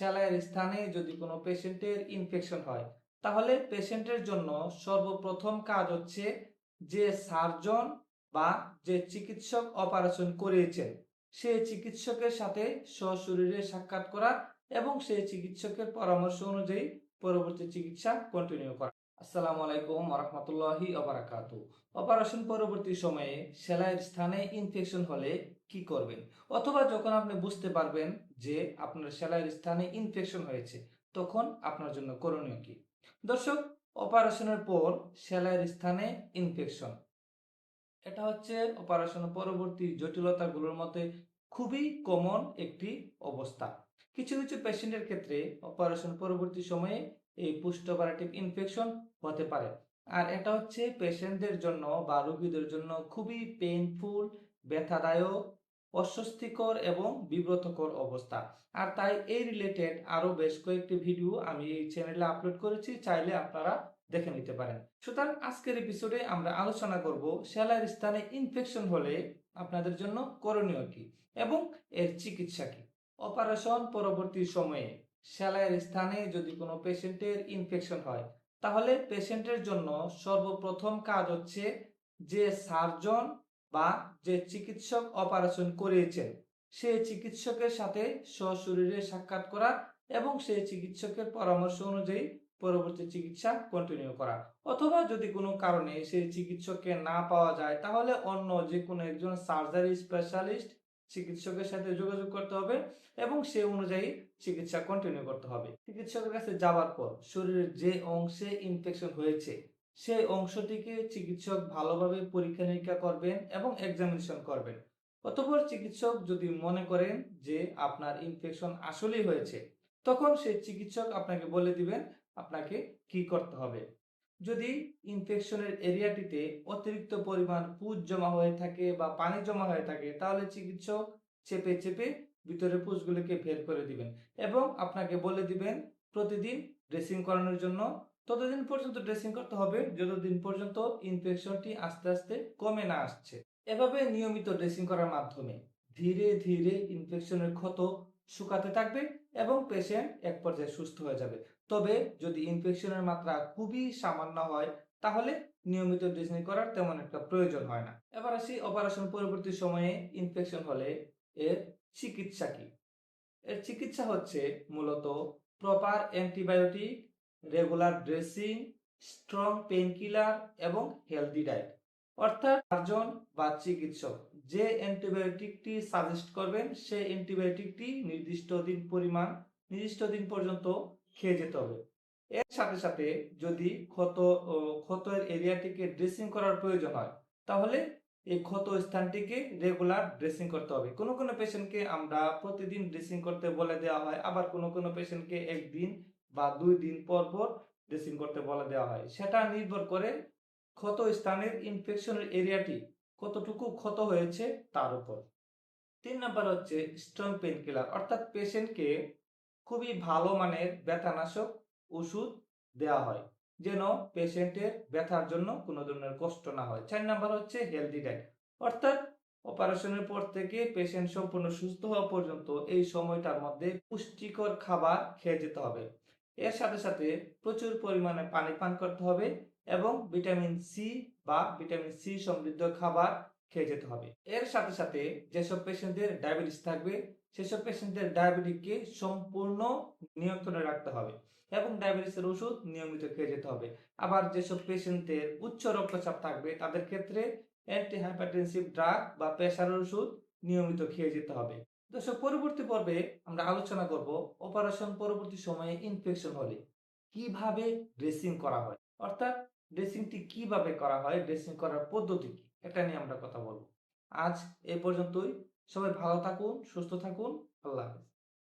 সেলাইয়ের স্থানে যদি কোনো পেশেন্টের ইনফেকশন হয়, তাহলে পেশেন্টের জন্য সর্বপ্রথম কাজ হচ্ছে যে সার্জন বা যে চিকিৎসক অপারেশন করিয়েছেন, সেই চিকিৎসকের সাথে সশরীরে সাক্ষাৎ করা এবং সেই চিকিৎসকের পরামর্শ অনুযায়ী পরবর্তী চিকিৎসা কন্টিনিউ করা। আসসালামু আলাইকুম রহমতুল্লাহি অবরাকাতু অপারেশন পরবর্তী সময়ে সেলাইয়ের স্থানে ইনফেকশন হলে কি করবেন? অথবা যখন আপনি বুঝতে পারবেন যে আপনার সেলাইয়ের স্থানে ইনফেকশন হয়েছে, তখন আপনার জন্য করণীয় কি? দর্শক, অপারেশনের পর সেলাইয়ের স্থানে ইনফেকশন এটা হচ্ছে অপারেশন পরবর্তী জটিলতাগুলোর মধ্যে খুবই কমন একটি অবস্থা। কিছু কিছু পেশেন্টের ক্ষেত্রে অপারেশন পরবর্তী সময়ে এই পুষ্ট অপারেটিভ ইনফেকশন হতে পারে। আর এটা হচ্ছে পেশেন্টদের জন্য বা রোগীদের জন্য খুবই পেইনফুল ব্যথাদায়ক, অস্বস্তিকর এবং বিব্রতকর অবস্থা। আর তাই এই রিলেটেড আরও বেশ কয়েকটি ভিডিও আমি এই চ্যানেলে আপলোড করেছি, চাইলে আপনারা দেখে নিতে পারেন। সুতরাং আজকের এপিসোডে আমরা আলোচনা করব সেলাইয়ের স্থানে ইনফেকশন হলে আপনাদের জন্য করণীয় কি এবং এর চিকিৎসা কি। অপারেশন পরবর্তী সময়ে সেলাইয়ের স্থানে যদি কোনো পেশেন্টের ইনফেকশন হয় তাহলে পেশেন্টের জন্য সর্বপ্রথম কাজ হচ্ছে যে সার্জন বা যে চিকিৎসক অপারেশন করিয়েছেন, সেই চিকিৎসকের সাথে সশরীরে সাক্ষাৎ করা এবং সেই চিকিৎসকের পরামর্শ অনুযায়ী পরবর্তী চিকিৎসা কন্টিনিউ করা। অথবা যদি কোনো কারণে সেই চিকিৎসককে না পাওয়া যায়, তাহলে অন্য যে কোনো একজন সার্জারি স্পেশালিস্ট চিকিৎসকের সাথে যোগাযোগ করতে হবে এবং সে অনুযায়ী চিকিৎসা কন্টিনিউ করতে হবে। চিকিৎসকের কাছে যাওয়ার পর শরীরের যে অংশে ইনফেকশন হয়েছে, সেই অংশটিকে চিকিৎসক ভালোভাবে পরীক্ষা নিরীক্ষা করবেন এবং এক্সামিনেশন করবেন। অতঃপর চিকিৎসক যদি মনে করেন যে আপনার ইনফেকশন আসলেই হয়েছে, তখন সেই চিকিৎসক আপনাকে বলে দিবেন আপনাকে কি করতে হবে। যদি ইনফেকশনের এরিয়াটিতে অতিরিক্ত পরিমাণ পুজ জমা হয়ে থাকে বা পানি জমা হয়ে থাকে, তাহলে চিকিৎসক চেপে চেপে ভিতরে পুজগুলোকে বের করে দিবেন এবং আপনাকে বলে দিবেন প্রতিদিন ড্রেসিং করানোর জন্য। ততদিন পর্যন্ত ড্রেসিং করতে হবে, যতদিন পর্যন্ত ইনফেকশনটি আস্তে আস্তে কমে না আসছে। এভাবে নিয়মিত ড্রেসিং করার মাধ্যমে ধীরে ধীরে ইনফেকশনের ক্ষত শুকাতে থাকবে। এবং পেশেন্ট এক পর্যায়ে সুস্থ হয়ে যাবে। তবে যদি ইনফেকশনের মাত্রা খুবই সামান্য হয়, তাহলে নিয়মিত ড্রেসিং করার তেমন একটা প্রয়োজন হয় না। এবার আসি অপারেশন পরবর্তী সময়ে ইনফেকশন হলে এর চিকিৎসা কি? এর চিকিৎসা হচ্ছে মূলত proper antibiotic regular dressing strong painkiller এবং হেলদি ডায়েট অর্থাৎ সার্জন বা চিকিৎসক যে অ্যান্টিবায়োটিকটি সাজেস্ট করবেন, সেই অ্যান্টিবায়োটিকটি নির্দিষ্ট দিন পরিমাণ, নির্দিষ্ট দিন পর্যন্ত খেয়ে যেতে হবে। এর সাথে সাথে যদি ক্ষত ক্ষতের এরিয়াটিকে ড্রেসিং করার প্রয়োজন হয়, তাহলে এই ক্ষত স্থানটিকে রেগুলার ড্রেসিং করতে হবে। কোনো কোনো পেশেন্টকে আমরা প্রতিদিন ড্রেসিং করতে বলে দেওয়া হয়, আবার কোনো কোনো পেশেন্টকে একদিন বা দুই দিন পর পর ড্রেসিং করতে বলে দেওয়া হয়। সেটা নির্ভর করে ক্ষত স্থানের ইনফেকশনের এরিয়াটি কতটুকু ক্ষত হয়েছে তার উপর। তিন নাম্বার হচ্ছে স্ট্রং পেন কিলার অর্থাৎ পেশেন্টকে খুবই ভালো মানের ব্যথানাশক ওষুধ দেওয়া হয়, যেন পেশেন্টের ব্যথার জন্য কোনো ধরনের কষ্ট না হয়। চার নাম্বার হচ্ছে হেলদি ডায়েট অর্থাৎ অপারেশনের পর থেকে পেশেন্ট সম্পূর্ণ সুস্থ হওয়া পর্যন্ত এই সময়টার মধ্যে পুষ্টিকর খাবার খেয়ে যেতে হবে। এর সাথে সাথে প্রচুর পরিমাণে পানি পান করতে হবে এবং ভিটামিন সি বা ভিটামিন সি সমৃদ্ধ খাবার খেয়ে যেতে হবে। এর সাথে সাথে যেসব পেশেন্টদের ডায়াবেটিস থাকবে, সেসব পেশেন্টদের ডায়াবেটিককে সম্পূর্ণ নিয়ন্ত্রণে রাখতে হবে এবং ডায়াবেটিসের ওষুধ নিয়মিত খেয়ে যেতে হবে। আবার যেসব পেশেন্টদের উচ্চ রক্তচাপ থাকবে, তাদের ক্ষেত্রে অ্যান্টি হাইপারটেনসিভ ড্রাগ বা প্রেশারের ওষুধ নিয়মিত খেয়ে যেতে হবে। দর্শক পরবর্তী পর্বে আমরা আলোচনা করব অপারেশন পরবর্তী সময়ে ইনফেকশন হলে কীভাবে ড্রেসিং করা হয়। অর্থাৎ ড্রেসিংটি কীভাবে করা হয় ড্রেসিং করার পদ্ধতি কি? এটা নিয়ে আমরা কথা বলব। আজ এই পর্যন্তই। সবাই ভালো থাকুন, সুস্থ থাকুন। আল্লাহ হাফেজ।